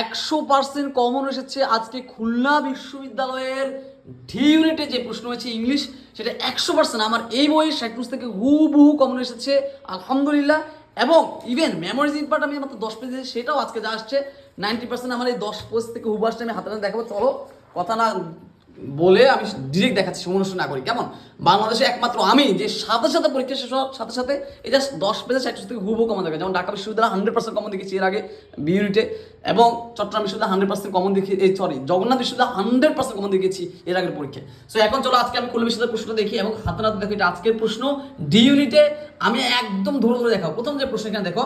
একশো percent common এসেছে আজকে খুলনা বিশ্ববিদ্যালয়ের ডি ইউনিটে যে প্রশ্ন হয়েছে ইংলিশ, সেটা একশো পার্সেন্ট আমার এই বইয়ের ষাটপুস থেকে হু হুবহু কমন এসেছে, আলহামদুলিল্লাহ। এবং ইভেন মেমোরিজ ইম্পার্ট আমি আমার দশ পেজ সেটাও আজকে যা আসছে নাইনটি পার্সেন্ট আমার এই দশ পেজ থেকে হুব আসছে, আমি হাতে দেখাবো, চলো, কথা না বলে আমি ডিরেক্ট দেখাচ্ছি সমস্যা না করি কেমন? বাংলাদেশে একমাত্র আমি যে সাথে সাথে পরীক্ষা শেষ হওয়ার সাথে সাথে এই জাস্ট দশ পেজে ষাট থেকে হুবহু কমন দেখে যেমন ঢাকা বিশ্ববিদ্যালয় হান্ড্রেড পার্সেন্ট কমন দেখেছি এর আগে বি ইউনিটে এবং চট্টগ্রাম বিশ্ববিদ্যালয় হান্ড্রেড পার্সেন্ট কমন দেখি এই সরি জগন্নাথ বিশ্ববিদ্যালয় হান্ড্রেড পার্সেন্ট কমন দেখেছি এর আগের পরীক্ষায় সো এখন চলো আজকে আমি খুলনা বিশ্ববিদ্যালয়ের প্রশ্নটা দেখি এবং হাতে নাতে দেখো এটা আজকের প্রশ্ন। ডি ইউনিটে আমি একদম ধরে ধরে দেখাবো। প্রথম যে প্রশ্ন এখানে দেখো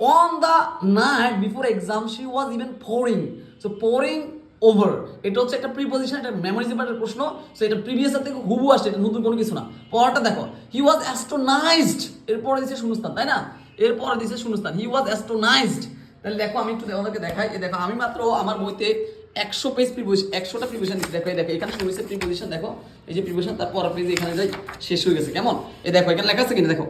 on the night before exam, she was even pouring. So pouring over. এটা হচ্ছে একটা প্রিপোজিশন এটা মেমোরি জিপারের প্রশ্ন সো এটা প্রিভিয়াস থেকে হুবু আসছে, এটা নতুন কোনো কিছু না। পরটা দেখো হি ওয়াজ অ্যাস্ট্রোনাইজড এরপরে দিছে শূন্যস্থান, তাই না? এরপরে দিছে শূন্যস্থান হি ওয়াজ অ্যাস্ট্রোনাইজড তাহলে দেখো, আমি একটু তোমাদেরকে দেখাই এই দেখো, আমি মাত্র আমার বইতে একশো পেজ প্রিপোজিশন একশোটা প্রিপোজিশন দেখো এই দেখো এখানে শুরু হয়েছে প্রিপোজিশন দেখো, এই যে প্রিপোজিশন তারপর পেজ এখানে যাই, শেষ হয়ে গেছে, কেমন? এই দেখো, এখানে লেখা আছে কিনা, দেখো।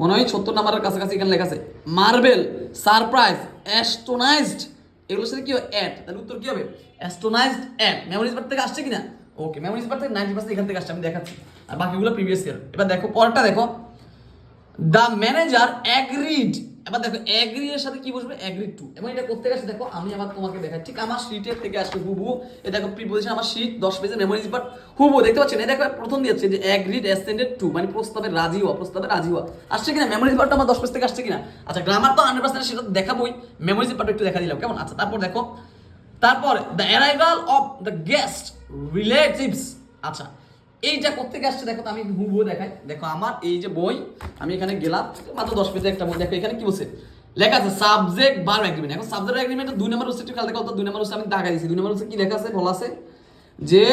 মনে হয় সত্তর নাম্বারের কাছাকাছি এখানে লেখা আছে মার্বেল সারপ্রাইজ অ্যাস্টোনাইজড এগুলোর সাথে কি হবে অ্যাড তাহলে উত্তর কি হবে? অ্যাস্ট্রোনাইজড অ্যাড মেমোরিজ পার্ট থেকে আসছে কিনা? ওকে মেমোরিজ পার্ট থেকে নাইনটি পার্সেন্ট এখান থেকে আসছে, আমি দেখাচ্ছি। আর বাকিগুলো প্রিভিয়াস ইয়ার এবার দেখো পরটা দেখো। দ্য ম্যানেজার অ্যাগ্রিড এবার দেখো অ্যাগ্রি এর সাথে কি বসবে? অ্যাগ্রিড টু এবং এটা করতে গেছে দেখো, আমি আবার তোমাকে দেখাই ঠিক আমার শিটের থেকে আসবে হুবু এ দেখো প্রিপোজিশন আমার শিট দশ পেজের মেমোরিজ বাট হুবু দেখতে পাচ্ছেন? এই দেখো, প্রথম দিয়েছে যে অ্যাগ্রিড অ্যাসেন্ডেড টু মানে প্রস্তাবে রাজি হওয়া, প্রস্তাবে রাজি হওয়া। আসছে কিনা? মেমোরিজ বাটটা আমার দশ পেজ থেকে আসছে কিনা? আচ্ছা গ্রামার তো হান্ড্রেড পার্সেন্ট সেটা দেখাবোই। মেমোরিজ বাট একটু দেখা দিলাম, কেমন? আচ্ছা তারপর দেখো, তারপর the arrival of the guest relatives আচ্ছা এইটা করতে আসছে? দেখো আমি হুবহু দেখাই। দেখো আমার এই যে বই, আমি এখানে গেলাম, মাত্র দশ পেজে একটা বই। দেখো, এখানে কি বলছে? লেখা আছে সাবজেক্ট বার এগ্রিমেন্ট এখন সাবজেক্ট এগ্রিমেন্ট দুই নম্বর হচ্ছে, একটু খেয়াল দেখো দুই নম্বর হচ্ছে, আমি দেখা দিয়েছি। দুই নম্বর হচ্ছে, কি লেখা আছে? বলা আছে যে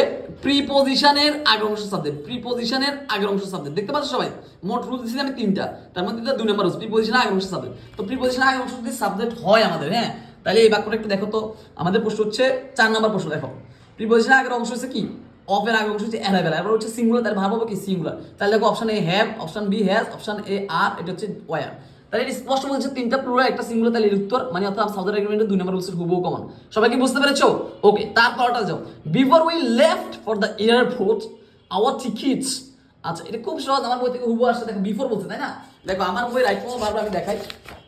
প্রিপোজিশনের আগের অংশ সাবজেক্ট প্রিপোজিশনের আগের অংশ সাবজেক্ট দেখতে পাচ্ছ সবাই? মোট রুল দিয়েছি আমি তিনটা। তার মধ্যে দুই নম্বর হচ্ছে প্রিপোজিশনের আগের অংশ সাবজেক্ট তো প্রিপোজিশনের আগের অংশ যদি সাবজেক্ট হয় আমাদের হ্যাঁ? তাহলে এই বাক্যটা একটু দেখো তো। আমাদের প্রশ্ন হচ্ছে, চার নম্বর প্রশ্ন, দেখো। প্রিপোজিশনের আগের অংশ হচ্ছে কি? অফের আগের অংশ হচ্ছে অ্যারাইভেল এবার হচ্ছে সিঙ্গুলার তার ভাব হবে কি? সিঙ্গুলার তাহলে দেখো option A have option B has option A আর এটা হচ্ছে ওয়ার তাহলে এটা স্পষ্ট বলছে তিনটা প্লুরাল একটা সিঙ্গুলার তাহলে উত্তর মানে অর্থাৎ সাউদার এগ্রিমেন্টের দুই নম্বর উত্তর হুবহু কমন সবাই কি বুঝতে পেরেছ? ওকে তারপরটা যাও। Before we left for the airport our tickets আচ্ছা এটা খুব সহজ, আমার বই থেকে হুবহু আসছে, দেখো বিফোর বলছে, তাই না? দেখো, আমার বই রাইট ফর্ম ভার্ব আমি দেখাই।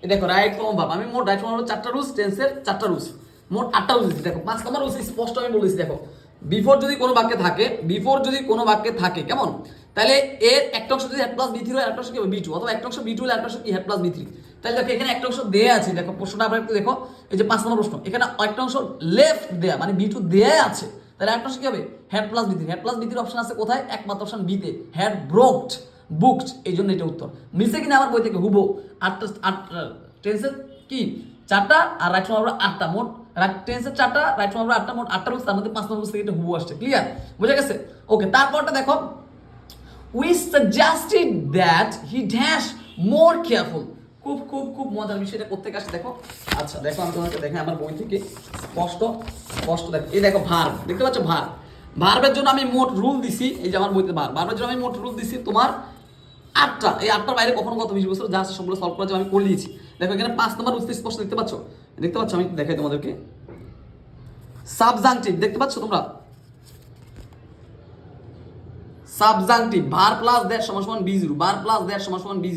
এই দেখো রাইট ফর্ম ভার্ব আমি মোট রাইট ফর্ম চারটা রুলস টেন্সের চারটা রুলস মোট আটটা রুলস দেখো, পাঁচ নম্বর রুলস স্পষ্ট আমি বলেছি, দেখো। বিফোর যদি কোনো বাক্যে থাকে বিফোর যদি কোনো বাক্যে থাকে, কেমন? তাহলে এর একটা অংশ যদি হেড প্লাস বি থ্রি হয় একটা অংশ কি বি টু অথবা একটা অংশ বি টু হলে একটা অংশ কি হেড প্লাস বি থ্রি তাহলে দেখো, এখানে একটা অংশ দেয়া আছে, দেখো, প্রশ্নটা আবার একটু দেখো, এই যে পাঁচ নম্বর প্রশ্ন, এখানে একটা অংশ লেফট দেয়া মানে বি টু দেয়া আছে, তাহলে একটা অংশ কি হবে? Had plus V three had plus V three option আছে কোথায়? একমাত্র অপশন বিতে হেড ব্রোকড বুকড এই জন্য এটা উত্তর। মিলছে কিনা আমার বই থেকে? হুবো আটটা আটটা টেন্সের কি? চারটা, আর রাইট ফর্ম আটটা, মোট চারটা রাইট আটটা মোট আটটা পাঁচ নম্বর ক্লিয়ার গেছে? ওকে তারপরটা দেখো দ্যাট মোর খুব খুব খুব মজার দেখো? আচ্ছা দেখো আমি তোমাকে আমার বই থেকে, স্পষ্ট স্পষ্ট এই দেখো ভার দেখতে ভার ভার্বের জন্য আমি মোট রুল দিছি, এই যে আমার বইতে ভার ভার্বের জন্য আমি মোট রুল দিছি তোমার আটটা। এই আটটার বাইরে কখনো কত বিশ বছর যা সবগুলো সলভ করার জন্য আমি করে দিয়েছি। দেখো এখানে পাঁচ নম্বর বুঝতে স্পষ্ট দেখতে পাচ্ছ? দেখতে পাচ্ছ? আমি দেখাই তোমাদেরকে। সাবজাংটিভ দেখতে পাচ্ছ তোমরা? সাবজাংটিভ বার প্লাস দ্যাট সমান বি বার প্লাস দ্যাট সমান বি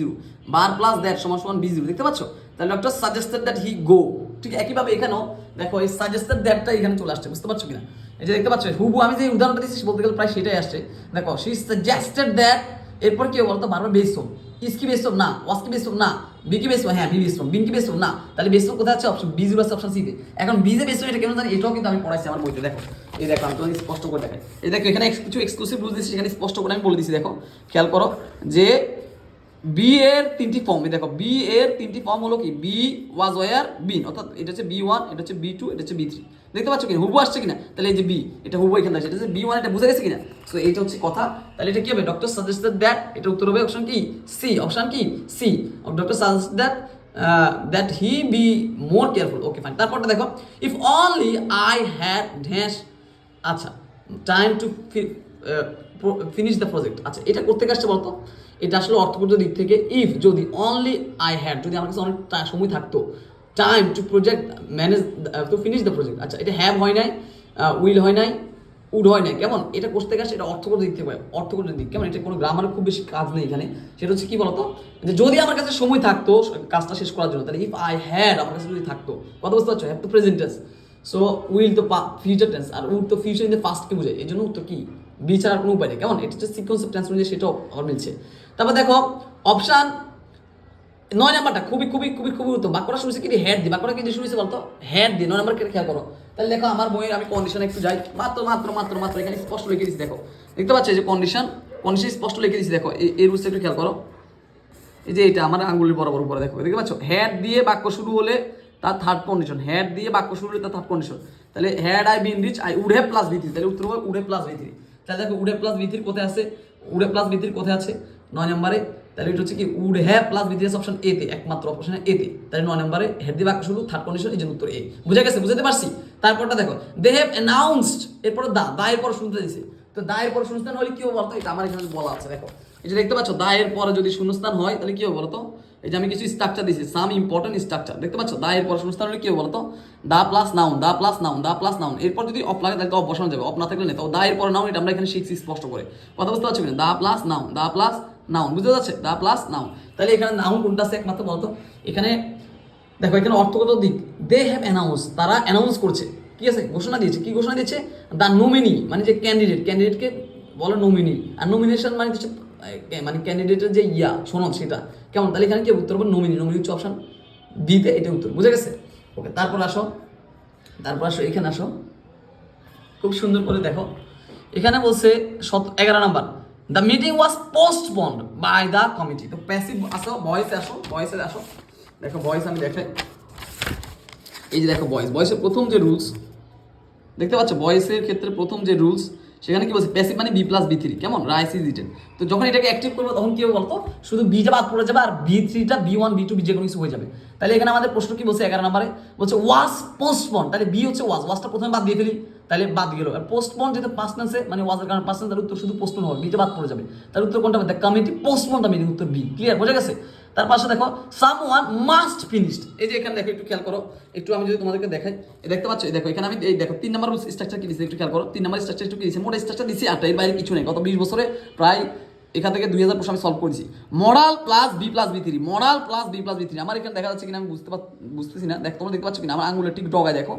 বার প্লাস দ্যাট সমান বি দেখতে পাচ্ছ? তাহলে doctor suggested that he go ঠিক একইভাবে এখানেও দেখো, এই সাজেস্টেড দ্যাটটা এখানে চলে আসছে, বুঝতে পারছ কিনা? এই যে দেখতে পাচ্ছ, হুবু, আমি যে উদাহরণটা দিচ্ছি বলতে গেলে প্রায় সেটাই আসছে। দেখো সি সাজেস্টেড দ্যাট এরপর কি বলতো? বারবার বেস হোম ইস কি না ওয়াসকি না বিকি হ্যাঁ বি বেস বিনকি বিন কি বেস হোম না তাহলে বেস হোম কোথায় আছে? অপশন বি জিরো আছে অপশন সিতে এখন বিজে বেস এটা কেন জানি? এটাও কিন্তু আমি পড়াইছি আমার বইতে, দেখো। এই দেখো, আমি তোমাকে স্পষ্ট করে দেখাই। এই দেখো, এখানে কিছু এক্সক্লুসিভ রুল দিচ্ছি সেখানে স্পষ্ট করে আমি বলে দিচ্ছি দেখো। খেয়াল করো যে বি এর তিনটি ফর্ম এই দেখো বি এর তিনটি ফর্ম হলো কি? বি ওয়াজ ওয়ার বিন অর্থাৎ এটা হচ্ছে বি ওয়ান এটা হচ্ছে বি টু এটা হচ্ছে বি থ্রি দেখতে পাচ্ছ কিনা? হুবু আসছে কিনা? তাহলে এই যে বি এটা হুবু এখানে আসছে। এটা হচ্ছে বি ওয়ান এটা বুঝে গেছে কিনা? সো এইটা হচ্ছে কথা। তাহলে এটা কি হবে? ডক্টর সাজেস্টেড দ্যাট এটা উত্তর হবে অপশন কি? সি অপশন কি? C doctor suggest that that he be more careful okay fine তারপরটা দেখো if only I had dash আচ্ছা time to finish the project আচ্ছা এটা করতে আসছে বলতো? এটা আসলে অর্থপূর্ণ দিক থেকে ইফ যদি অনলি আই হ্যাড যদি আমার কাছে অনেক টা- সময় থাকতো time to project manage to finish the project আচ্ছা এটা হ্যাভ হয় নাই উইল হয় নাই উড হয় নাই, কেমন? এটা করতে গেছে এটা অর্থগত দিক থেকে অর্থগত দিক। কেমন? এটা কোনো গ্রামারের খুব বেশি কাজ নেই এখানে। সেটা হচ্ছে কি বলতো? যে যদি আমার কাছে সময় থাকতো কাজটা শেষ করার জন্য, তাহলে ইফ আই হ্যাড আমার কাছে যদি থাকতো। কথা বুঝতে পারছ? হ্যাভ তো প্রেজেন্ট টেন্স সো উইল তো ফিউচার টেন্স আর উড তো ফিউচার ইন দ্য পাস্টকে বোঝায়? এই জন্য উত্তর কি? বিচার কোনো উপায় নেই। কেমন? এটা হচ্ছে সিকোয়েন্স টেন্স অনুযায়ী সেটাও আমার মিলছে। তারপর দেখো অপশান নয় নাম্বারটা খুবই খুবই খুবই খুবই উত্তম। বাক্যটা শুনেছে কি? Had the. বাক্যটা কি শুনেছি বলতো? Had the. নয় নাম্বার কেটে খেয়াল করো। তাহলে দেখো, আমার বইয়ের আমি কন্ডিশন একটু যাই। মাত্র মাত্র মাত্র মাত্র এখানে স্পষ্ট লিখে দিচ্ছি দেখো। দেখতে পাচ্ছ যে কন্ডিশন কন্ডিশন স্পষ্ট লিখে দিচ্ছি দেখো। এই রুলস একটু খেয়াল করো। এই যে এটা, আমার আঙ্গুলির বরাবর উপরে, দেখো। দেখতে পাচ্ছ? হ্যাড দিয়ে বাক্য শুরু হলে তার থার্ড কন্ডিশন হ্যাড দিয়ে বাক্য শুরু হলে তার থার্ড কন্ডিশন তাহলে had I been reach I would plus V three তাহলে উত্তর হবে উডে প্লাস ভিত্রি তাহলে দেখো উডে প্লাস ভিত্রির কোথায় আছে? উডে প্লাস ভিত্রির কোথায় আছে? নয় নম্বরে, তাহলে এটা হচ্ছে কি would have plus V three option এতে একমাত্র অপশন এতে তাহলে নয় নম্বরে, হেড দিয়ে বাক্য শুরু থার্ড কন্ডিশন এই জন্য উত্তর এ বুঝে গেছে? বুঝতে পারছি? তারপরটা দেখো দে হ্যাভ অ্যানাউন্সড এরপরে দা দা এরপর শুনতে দিছে। তো দা এরপর শূন্যস্থান হলে কি হবে বলতো? এটা আমার এখানে বলা আছে, দেখো। এই যে দেখতে পাচ্ছ, দা এর পরে যদি শূন্যস্থান হয়, তাহলে কি হবে বলতো? এই যে আমি কিছু স্ট্রাকচার দিয়েছি সাম ইম্পর্টেন্ট স্ট্রাকচার দেখতে পাচ্ছ? দা এর পরে শূন্যস্থান হলে কি হবে বলতো? The plus noun the plus noun the plus noun এরপর যদি অফ লাগে, তাহলে তো অফ বসানো যাবে। অফ না থাকলে নেই। তো দা এর পরে নাউন এটা আমরা এখানে শিখছি স্পষ্ট করে। কথা বুঝতে পারছ কিনা? The plus noun the plus noun বুঝতে যাচ্ছে দা প্লাস নাউন তাহলে এখানে নাউন কোনটা আছে একমাত্র বলতো? এখানে দেখো, এখানে অর্থগত দিক। দে হ্যাভ অ্যানাউন্স তারা অ্যানাউন্স করছে। কি আছে? ঘোষণা দিয়েছে। কি ঘোষণা দিয়েছে? দ্য নমিনি মানে যে ক্যান্ডিডেট ক্যান্ডিডেটকে বলে নমিনি আর নমিনেশন মানে হচ্ছে মানে ক্যান্ডিডেটের যে ইয়া, সনদ সেটা। কেমন? তাহলে এখানে কি উত্তর হবে? নমিনি নমিনি হচ্ছে অপশন বিতে এটা উত্তর। বুঝে গেছে? ওকে তারপর আসো। তারপর আসো, এখানে আসো। খুব সুন্দর করে দেখো। এখানে বলছে, সত এগারো number. The meeting was postponed by the committee তো প্যাসিভ আসো ভয়েসে আসো ভয়েসে আসো। দেখো ভয়েস আমি দেখাই। এই যে দেখো ভয়েস ভয়েসের প্রথম যে রুলস দেখতে পাচ্ছ? ভয়েসের ক্ষেত্রে প্রথম যে রুলস সেখানে কি বলছে? প্যাসিভ মানে বি প্লাস বি থ্রি কেমন? রাইস ইজ রিটেন তো যখন এটাকে অ্যাক্টিভ করব, তখন কি হবে বলতো? শুধু বিটা বাদ পড়ে যাবে আর বি থ্রিটা V one V two V যে কোনো কিছু হয়ে যাবে। তাহলে এখানে আমাদের প্রশ্ন কি বলছে এগারো নম্বরে? বলছে ওয়াজ পোস্টপন তাহলে বি হচ্ছে ওয়াস ওয়াজটা প্রথমে বাদ দিয়ে ফেলি, তাহলে বাদ গেল। আর পোস্টপন যেটা পাঁচ টেন্সে মানে ওয়াজের কারণে পাঁচ তার উত্তর শুধু পোস্টপন হবে বিটা বাদ পড়ে যাবে। তার উত্তর কোনটা হবে? দ্য কমিটি পোস্টপনটা মিনিং উত্তর বি ক্লিয়ার বোঝা গেছে? তার পাশে দেখো সাম ওয়ান মাস্ট ফিনিশড এই যে এখানে দেখো, একটু খেয়াল করো। একটু আমি যদি তোমাদেরকে দেখাই দেখতে পাচ্ছ? দেখো, এখানে আমি এই দেখো, তিন নম্বর স্ট্রাকচার কি দিয়েছে একটু খেয়াল করো। তিন নম্বর স্ট্রাকচার একটু কি দিয়েছে মোট স্ট্রাকচার দিয়েছি আটটা, এর বাইরে কিছু নেই। গত বিশ বছরে প্রায় এখান থেকে দুই হাজার আমি সলভ করেছি। Modal plus V plus V three modal plus V plus V three আমার এখানে দেখা যাচ্ছে কিনা, আমি বুঝতে পার, বুঝতেছি না। দেখ, তোমরা দেখতে পাচ্ছ কিনা? আমার আঙুলের ঠিক ডগায় দেখো।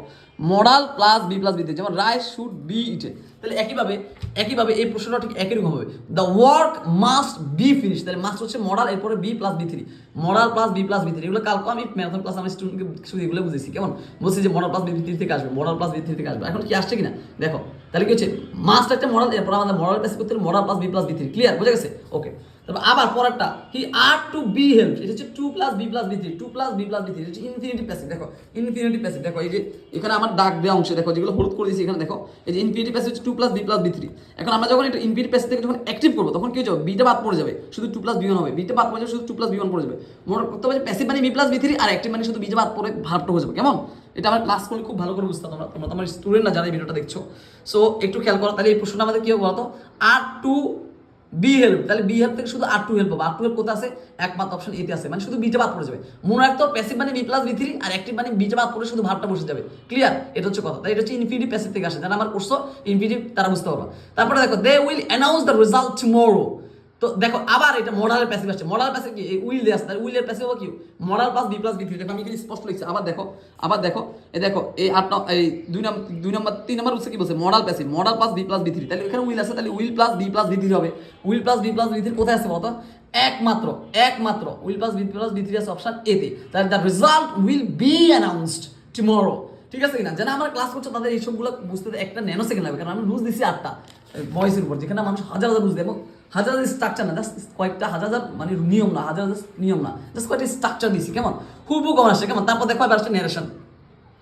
Modal plus V plus V three যেমন রাইট শুড বি ইটেড তাহলে একইভাবে একইভাবে এই প্রশ্নটা ঠিক একই রকম হবে। The work must be finish তাহলে মাস্ট হচ্ছে মরাল এরপরে V plus V three modal plus V plus V three এগুলো কালকে আমি ম্যারাথন ক্লাস আমার স্টুডেন্টকে শুধু এগুলো বুঝেছি কেমন? বলছি যে মরাল প্লাস বি থ্রি থেকে আসবে মরাল প্লাস বি থ্রি থেকে আসবে। এখন কি আসছে কিনা? দেখো, তাহলে কি হচ্ছে? মাস্ট একটা মরাল এরপর আমাদের মরাল প্লাস করতে modal plus V plus V three clear বুঝে গেছে? ওকে তারপর আবার পরেরটা he are to be help এটা হচ্ছে to plus V plus V three to plus V plus V three হচ্ছে ইনফিনিটি প্যাসিভ দেখো ইনফিনিটি প্যাসিভ দেখো, এই যে এখানে আমার দাগ দেওয়া অংশ, দেখো, যেগুলো হলুদ করে দিয়েছি এখানে, দেখো, এই যে ইনফিনিটি প্যাসিভ হচ্ছে to plus V plus V three এখন আমরা যখন এটা ইনফিনিটি প্যাসিভ থেকে যখন অ্যাক্টিভ করব, তখন কি যাবে? বিটা বাদ পড়ে যাবে, শুধু টু প্লাস বি হবে। বিটা বাদ পড়ে যাবে, শুধু টু প্লাস বি ওয়ান পড়ে যাবে। মনে করতে হবে প্যাসিভ মানে বি প্লাস বি থ্রি আর অ্যাক্টিভ মানে শুধু বিটা বাদ পড়ে ভাবটা হয়ে যাবে, কেমন? এটা আমার ক্লাস করলে খুব ভালো করে বুঝতে তোমরা তোমরা, তোমার স্টুডেন্ট না যারা ভিডিওটা দেখছ। সো একটু খেয়াল করো, তাহলে এই প্রশ্নটা আমাদের কি হবে বলতো? আর টু বি হেল্প তাহলে বি হেল্প থেকে শুধু আর টু হেল্প হবে আর টু হেল্প কোথায় আছে? একমাত্র অপশন এতে আছে। মানে শুধু বিটা বাদ পড়ে যাবে। মনে রাখতো প্যাসিভ মানে বি প্লাস বি থ্রি আর একটি মানে বিটা বাদ পড়ে শুধু ভাবটা বসে যাবে। ক্লিয়ার এটা হচ্ছে কথা। তাই এটা হচ্ছে ইনফিনিটি প্যাসিভ থেকে আসে। যারা আমার কোর্স ইনফিনিটি তারা বুঝতে পারব। তারপরে দেখো they will announce the result tomorrow তো দেখো, আবার এটা মডালের প্যাসিভ আসছে। মডাল প্যাসিভ কি? উইল দিয়ে আসছে। তাহলে উইলের প্যাসিভ কি? Modal plus V plus V three দেখো, আমি এখানে স্পষ্ট লিখছি। আবার দেখো আবার দেখো এই দেখো, এই আট এই দুই নম্বর দুই নম্বর, তিন নম্বর হচ্ছে কি বলছে? Modal passive modal plus V plus V three তাহলে এখানে উইল আছে তাহলে will plus V plus V three হবে। Will plus V plus V three কোথায় আছে বলতো? একমাত্র একমাত্র will plus V plus V three আছে অপশন এতে তাহলে the result will be announced tomorrow ঠিক আছে কিনা? যারা আমার ক্লাস করছে, তাদের এইসবগুলো বুঝতে একটা ন্যানো সেকেন্ড লাগবে। কারণ আমি রুজ দিছি আটটা ভয়েসের উপর। যেখানে মানুষ হাজার হাজার রুজ দেবো হাজার হাজার স্ট্রাকচার না জাস্ট কয়েকটা হাজার হাজার মানে নিয়ম না হাজার হাজার নিয়ম না জাস্ট কয়েকটা স্ট্রাকচার দিছি কেমন খুব কমন আসছে কেমন তারপর দেখো এবার আসছে ন্যারেশন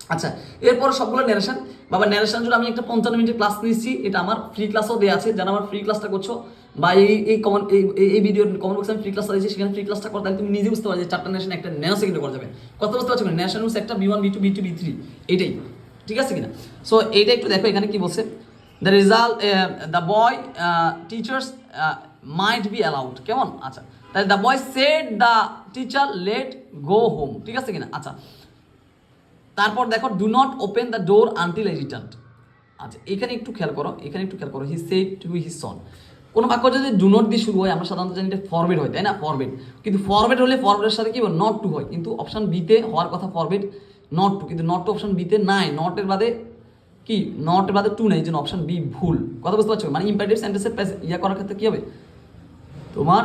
আচ্ছা এরপর সবগুলো ন্যারেশন বাবা ন্যারেশন জন্য আমি একটা পঞ্চান্ন মিনিটের ক্লাস নিয়েছি এটা আমার ফ্রি ক্লাসও দেওয়া আছে যারা আমার ফ্রি ক্লাসটা করছ বা এই এই কমন এই এই- ভিডিওর কমন বক্সে আমি ফ্রি ক্লাসটা দিয়েছি সেখানে ফ্রি ক্লাসটা করতে তুমি নিজে বুঝতে পারো যে চারটা ন্যাশন একটা ন্যানো সেকেন্ডে করা যাবে কত বুঝতে পারছ ন্যাশন হচ্ছে একটা V one V two V two V three এটাই ঠিক আছে কিনা সো এইটা একটু দেখো এখানে কি বলছে the result the boy teachers might be allowed কেমন আচ্ছা। তাহলে the boy set the teacher let go home ঠিক আছে কিনা? আচ্ছা। তারপর দেখো do not open the door until I return আচ্ছা এখানে একটু খেয়াল করো, এখানে একটু খেয়াল করো। He set to his son কোনো বাক্য যদি ডু নট দিয়ে শুরু হয়, আমরা সাধারণত জানি এটা ফরওয়ার্ড হয়, তাই না? ফরওয়ার্ড কিন্তু ফরওয়ার্ড হলে ফরওয়ার্ডের সাথে কি নট টু হয়। কিন্তু অপশন বিতে হওয়ার কথা ফরওয়ার্ড নট টু কিন্তু নট টু অপশন বিতে নাই। নটের বাদে কি? নট বাদে টু নেই জন্য অপশন বি ভুল। কথা বুঝতে পারছ? মানে ইম্পারেটিভ সেন্টেন্সের ইয়া করার ক্ষেত্রে কি হবে? তোমার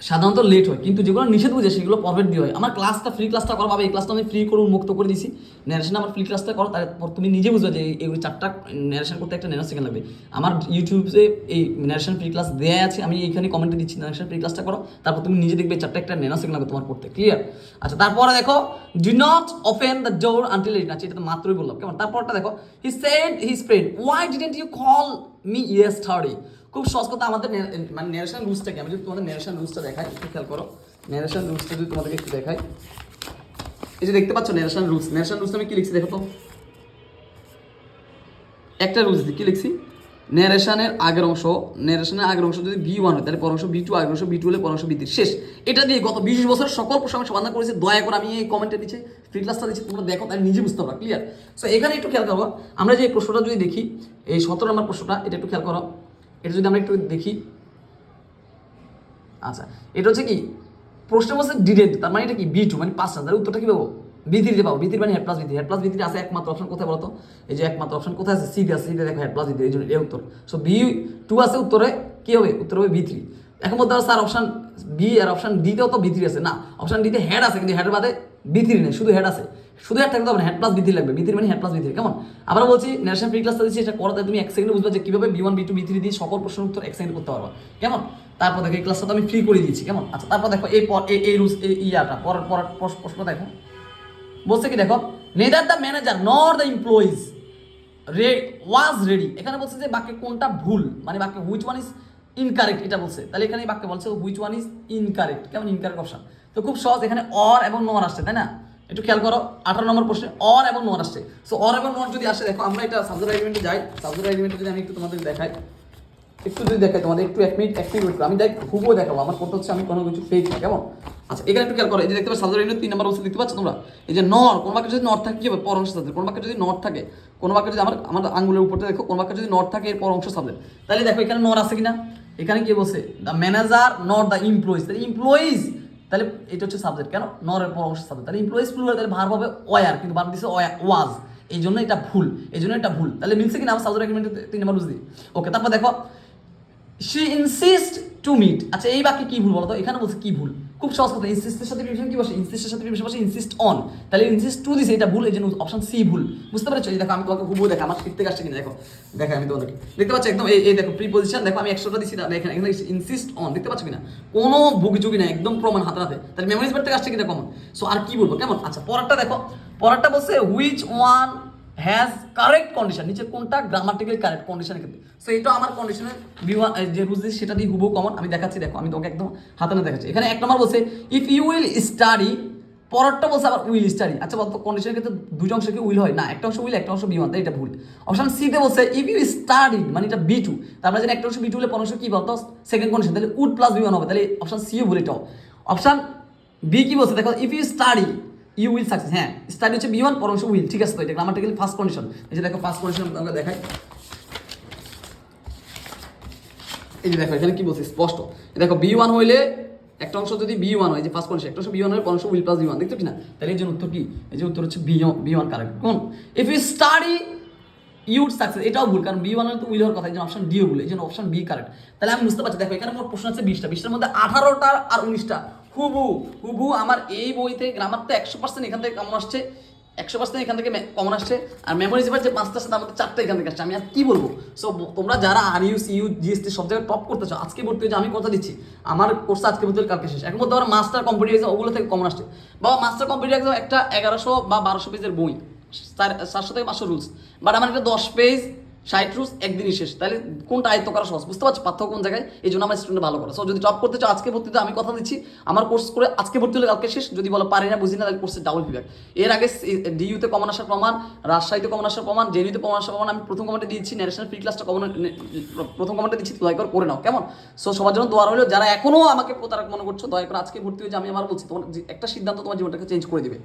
সাধারণত লেট হয়, কিন্তু যেগুলো নিষেধ বুঝে সেগুলো পরফেক্ট দিয়ে হয়। আমার ক্লাসটা ফ্রি ক্লাসটা করো পাবে এই ক্লাসটা আমি ফ্রি করে মুক্ত করে দিছি। ন্যারেশন আমার ফ্রি ক্লাসটা করো তারপর তুমি নিজে বুঝবে যে এগুলো চারটা ন্যারেশন করতে একটা সেকেন্ড লাগবে। আমার ইউটিউবে এই ন্যারেশন ফ্রি ক্লাস দেওয়া আছে, আমি এইখানে কমেন্টে দিচ্ছি ন্যারেশন ফ্রি ক্লাসটা করো, তারপর তুমি নিজে দেখবে চারটা একটা সেকেন্ড লাগবে তোমার পড়তে ক্লিয়ার আচ্ছা তারপরে দেখো do not open the door until it আচ্ছা এটা তো মাত্রই বললাম, কেমন? তারপরটা দেখো he said his friend why didn't you call me yes থার্ডি খুব সহজ কথা আমাদের মানে ন্যারেশন রুলসটাকে আমি যদি তোমাদের ন্যারেশন রুলসটা দেখাই, একটু খেয়াল করো। ন্যারেশন রুলসটা যদি তোমাদেরকে একটু দেখাই। এই যে দেখতে পাচ্ছ ন্যারেশন রুলস ন্যারেশন রুলস আমি কি লিখছি দেখো তো? একটা রুলস কি লিখছি? ন্যারেশনের আগের অংশ ন্যারেশনের আগের অংশ যদি বি ওয়ান হয়, তাহলে পর অংশ বি টু আগের অংশ বি টু হলে পর অংশ বি থ্রি শেষ। এটা দিয়ে গত বিশ বছর সকল প্রসঙ্গ সমাধান করেছে, দয়া করে আমি এই কমেন্টে দিচ্ছি ফ্রি ক্লাসটা দিচ্ছি, তোমরা দেখো তাই নিজে বুঝতে পারো ক্লিয়ার সো এখানে একটু খেয়াল করো, আমরা যে প্রশ্নটা যদি দেখি, এই সতেরো নম্বর প্রশ্নটা, এটা একটু খেয়াল করো। এটা যদি আমরা একটু দেখি। আচ্ছা এটা হচ্ছে কি, প্রশ্ন বলছে ডিডেন্ট তার মানে এটা কি বি টু মানে পাঁচটা তাহলে উত্তরটা কি পাবো? বি থ্রিতে পাবো। বি থ্রি মানে had plus V three had plus V আছে একমাত্র অপশন কোথায় বলতো? এই যে একমাত্র অপশন কোথায় আছে? সিতে আছে সিতে দেখো হেড প্লাস বি থ্রি এই জন্য এই উত্তর। সো বি টু আছে, উত্তরে কি হবে? উত্তর হবে বি থ্রি এখন বলতে পারো স্যার অপশন বি আর অপশন ডিতেও তো বি থ্রি আছে। না অপশন ডিতে হেড আছে, কিন্তু হেডের বাদে বি নেই, শুধু হেড আছে। শুধু হেড থাকতে হবে হেড প্লাস বি লাগবে। বি মানে হেড প্লাস বি কেমন? আবার বলছি ন্যাশনাল ফ্রি ক্লাসটা দিচ্ছি এটা করতে তুমি এক সেকেন্ডে বুঝবে যে কীভাবে V one V two V three দিয়ে সকল প্রশ্ন উত্তর এক সেকেন্ড করতে পারবা। কেমন? তারপর দেখো, এই ক্লাসটা তো আমি ফ্রি করে দিয়েছি, কেমন? আচ্ছা তারপর দেখো, এই পর, এই- রুলস এই ইয়াটা, পরের প্রশ্ন- প্রশ্ন দেখো। বলছে কি, দেখো neither the manager nor the employees রে ওয়াজ রেডি এখানে বলছে যে বাক্যে কোনটা ভুল? মানে বাক্যে হুইচ ওয়ান ইজ ইনকারেক্ট এটা বলছে। তাহলে এখানে বাক্যে বলছে হুইচ ওয়ান ইজ ইনকারেক্ট কেমন ইনকারেক্ট অপশন তো খুব সহজ, এখানে অর এবং নর আসছে, তাই না? একটু খেয়াল করো, আঠারো নম্বর প্রশ্নে অর এবং নর আসছে। সো অর এবং নর যদি আসে, দেখো, আমরা এটা সাবজেক্ট এলিমেন্টে যাই। সাবজেক্ট এলিমেন্টে যদি আমি একটু তোমাদের দেখাই, একটু যদি দেখাই তোমাদের, একটু এক মিনিট এক মিনিট আমি দেখ হুবও দেখাবো। আমার করতে হচ্ছে, আমি কোনো কিছু না, কেমন? আচ্ছা এখানে একটু খেয়াল করো, এই যে দেখতে পাচ্ছ সাবজেক্ট এলিমেন্ট তিন নম্বর বলছে দেখতে পাচ্ছ তোমরা? এই যে নর কোন বাক্যে যদি নর থাকে, কি হবে? পর অংশ সাবজেক্ট কোন বাক্যে যদি নর থাকে, কোন বাক্যে যদি আমার আমার আঙ্গুলের উপরটা দেখো, কোন বাক্যে যদি নর থাকে, এর পর অংশ সাবজেক্ট তাহলে দেখো, এখানে নর আছে কিনা? এখানে কি বলছে the manager not the employees তাহলে এমপ্লয়িজ তাহলে এটা হচ্ছে সাবজেক্ট কেন? নরের পর অংশ সাবজেক্ট তাহলে এমপ্লয়িজ প্লুরাল তাহলে ভার হবে ওয়ার কিন্তু ভার দিছে ওয়াজ এই জন্য এটা ভুল, এই জন্য এটা ভুল। তাহলে মিলছে কিনা? আমার সাবজেক্ট এগ্রিমেন্টে তিন নম্বর বুঝলি ওকে তারপর দেখো শি ইনসিস্ট টু মিট আচ্ছা এই বাক্যে কি ভুল বলতো? এখানে বলছে কি ভুল? খুব সহজ কথা ইনসিস্টের সাথে প্রিপেশন কি বসে? ইনসিস্টের সাথে প্রিপেশন বসে ইনসিস্ট অন তাহলে ইনসিস্ট টু দিছে, এটা ভুল, এই জন্য অপশন সি ভুল। বুঝতে পারছ? এই দেখো, আমি তোমাকে হুবু দেখো আমার ফিরতে আসছে কিনা, দেখো। দেখো, আমি তোমাদেরকে। দেখতে পাচ্ছ একদম, এই দেখো প্রিপোজিশন দেখো, আমি একশোটা দিচ্ছি না এখানে ইনসিস্ট অন দেখতে পাচ্ছ কিনা? কোনো বুগিচুগি না একদম প্রমাণ হাতে হাতে। তাহলে মেমোরিজ বার থেকে আসছে কিনা কমন সো আর কি বলব? কেমন? আচ্ছা পরেরটা দেখো। পরেরটা বলছে which one has correct condition নিচে কোনটা গ্রামাটিক্যাল কারেক্ট কন্ডিশনের ক্ষেত্রে। সো এটা আমার কন্ডিশনের বিওয়ান যে রুলস সেটা দিয়ে হুবু কমন আমি দেখাচ্ছি, দেখো, আমি তোমাকে একদম হাতে না দেখাচ্ছি। এখানে এক নম্বর বলছে ইফ ইউ উইল স্টাডি পরেরটা বলছে আবার উইল স্টাডি আচ্ছা বলতো কন্ডিশনের ক্ষেত্রে দুটো অংশ কি উইল হয়? না, একটা অংশ উইল একটা অংশ বি ওয়ান তাই এটা ভুল। অপশন সিতে বলছে ইফ ইউ স্টাডি মানে এটা বি টু তারপরে মানে একটা অংশ বি টু হলে অংশ কি বলতো? সেকেন্ড কন্ডিশন তাহলে উড প্লাস বি ওয়ান হবে। তাহলে অপশন সিও ভুল এটাও। অপশন বি কি বলছে? দেখো if you study you will success হ্যাঁ। স্টাডি হচ্ছে বি ওয়ান পর অংশ উইল ঠিক আছে তো? এটা গ্রামাটিক্যাল ফার্স্ট কন্ডিশন এই যে দেখো ফার্স্ট কন্ডিশন আমাকে দেখাই। এই যে দেখো, এখানে কি বলছে? স্পষ্ট। দেখো বি ওয়ান হইলে একটা অংশ যদি বি ওয়ান হয় যে ফার্স্ট কন্ডিশন একটা অংশ বি ওয়ান হয় অংশ উইল প্লাস বি ওয়ান দেখছ কি না? তাহলে এই জন্য উত্তর কি? এই যে উত্তর হচ্ছে বি বি ওয়ান কারেক্ট কোন? If you study you'd success এটাও ভুল, কারণ বি ওয়ান তো উইল হওয়ার কথা, এই জন্য অপশন ডিও ভুল, এই জন্য অপশন বি কারেক্ট তাহলে আমি বুঝতে পারছি, দেখো, এখানে মোট প্রশ্ন আছে বিশটা, বিশটার মধ্যে আঠারোটা আর উনিশটা। হুবু হুবু আমার এই বইতে গ্রামার তো একশো পার্সেন্ট এখান থেকে কমন আসছে, একশো পার্সেন্ট এখান থেকে কমন আসছে, আর মেমোরি জিপার যে পাঁচটা সাথে আমাদের চারটা এখান থেকে আসছে। আমি আর কি বলব? সো তোমরা যারা আর ইউ সি ইউ জিএসটি সব জায়গায় টপ করতেছো, আজকে ভর্তি হয়েছে, আমি কথা দিচ্ছি। আমার কোর্স আজকে ভর্তি কালকে শেষ। এখন মধ্যে আমার মাস্টার কম্পিউটার এক্সাম ওগুলো থেকে কমন আসছে। বাবা মাস্টার কম্পিউটার এক্সাম একটা এগারোশো বা বারোশো পেজের বই, চার- চারশো থেকে পাঁচশো রুলস বাট আমার একটা দশ পেজ রুলস একদিনই শেষ। তাহলে কোনটা আয়ত্ত করা সহজ? বুঝতে পারছ পার্থক্য কোন জায়গায়? এই জন্য আমার স্টুডেন্ট ভালো করে। সো যদি টপ করতে চাও, আজকে ভর্তি আমি কথা দিচ্ছি। আমার কোর্স করে আজকে ভর্তি হলে কালকে শেষ। যদি বলো পারি না, বুঝি না, তাহলে কোর্সের ডাবল ফিডব্যাক এর আগে ডিইউতে কমন আসার প্রমাণ, রাজশাহীতে কমন আসার প্রমাণ জেনিউতে কমন আসার প্রমাণ, আমি প্রথম কমেন্টে দিচ্ছি ন্যাশনাল ফ্রি ক্লাসটা কমন প্রথম কমেন্টে দিচ্ছি দয়া করে করে নাও। কেমন? সো সবার জন্য দোয়ার হলো যারা এখনও আমাকে প্রতারক মনে করছ, দয়া করে আজকে ভর্তি হয়েছে আমি আমার বলছি, তোমার একটা সিদ্ধান্ত তোমার জীবনটাকে চেঞ্জ করে দিবে।